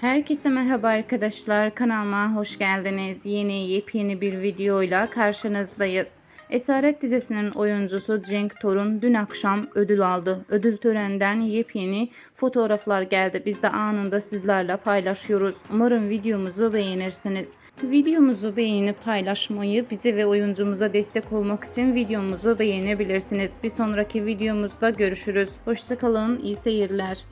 Herkese merhaba arkadaşlar. Kanalıma hoş geldiniz. Yeni yepyeni bir videoyla karşınızdayız. Esaret dizisinin oyuncusu Cenk Torun dün akşam ödül aldı. Ödül töreninden yepyeni fotoğraflar geldi. Biz de anında sizlerle paylaşıyoruz. Umarım videomuzu beğenirsiniz. Videomuzu beğenip paylaşmayı, bize ve oyuncumuza destek olmak için videomuzu beğenebilirsiniz. Bir sonraki videomuzda görüşürüz. Hoşçakalın, iyi seyirler.